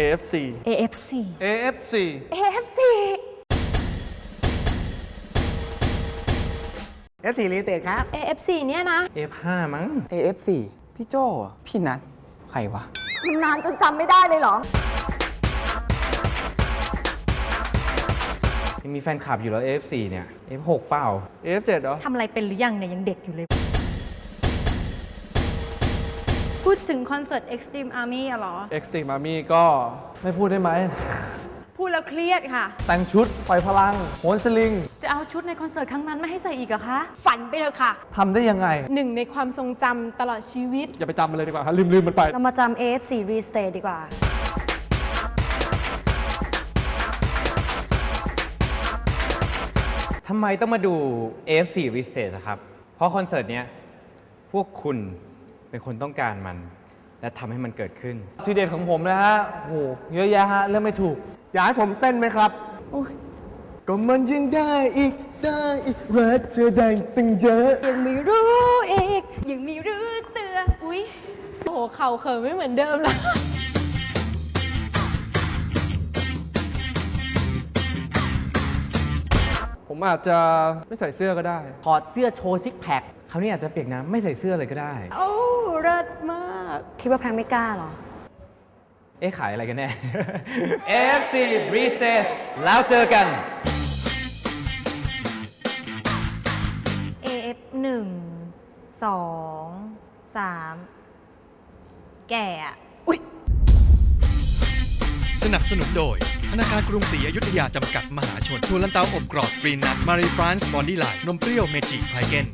AFC AFC AFC AFC F4 รีเตดครับ AFC เนี่ยนะ F5 มั้ง AFC พี่โจ้อะพี่นัทใครวะ มันนานจนจำไม่ได้เลยเหรอ ยังมีแฟนคลับอยู่แล้ว F4 เนี่ย F6 เปล่า AF7 เหรอ ทำอะไรเป็นหรือยังเนี่ยยังเด็กอยู่เลย พูดถึงคอนเสิร์ต Extreme Army อะเหรอ Extreme Army ก็ไม่พูดได้ไหม พูดแล้วเครียดค่ะ แต่งชุดปล่อยพลังโหนสลิง จะเอาชุดในคอนเสิร์ตครั้งนั้นไม่ให้ใส่อีกเหรอคะ ฝันไปเถอะค่ะ ทำได้ยังไง หนึ่งในความทรงจำตลอดชีวิต อย่าไปจำมันเลยดีกว่าฮะลืมลืมมันไป เรามาจำ AFC Restate ดีกว่าทำไมต้องมาดู AF4 Restage อะครับ เพราะคอนเสิร์ตเนี้ยพวกคุณ เป็นคนต้องการมัน และทำให้มันเกิดขึ้น ทีเด็ดของผมนะฮะโหเยอะแยะฮะเรื่องไม่ถูก อยากให้ผมเต้นไหมครับ ก็มันยังได้อีกได้อีกรักเธอได้ตั้งเยอะ ยังไม่รู้อีก ยังมีรู้เตืออุ๊ยโอ้โหเข่าเขินไม่เหมือนเดิมแล้ว ผมอาจจะไม่ใส่เสื้อก็ได้ ถอดเสื้อโชว์ซิกแพค คราวนี้อาจจะเปียกน้ำไม่ใส่เสื้อเลยก็ได้ โอ้ เลิศมาก คิดว่าแพงไม่กล้าเหรอ เอ๊ะขายอะไรกันแน่ AFC Restage แล้วเจอกัน AF 1 2 3 แก่อะสนับสนุนโดย ธนาคารกรุงศรีอยุธยาจำกัดมหาชนทัวลันเตาอบกรอบกรีนนัทมารีฟรานซ์บอนดี้ไลน์นมเปรี้ยวเมจิไพเกน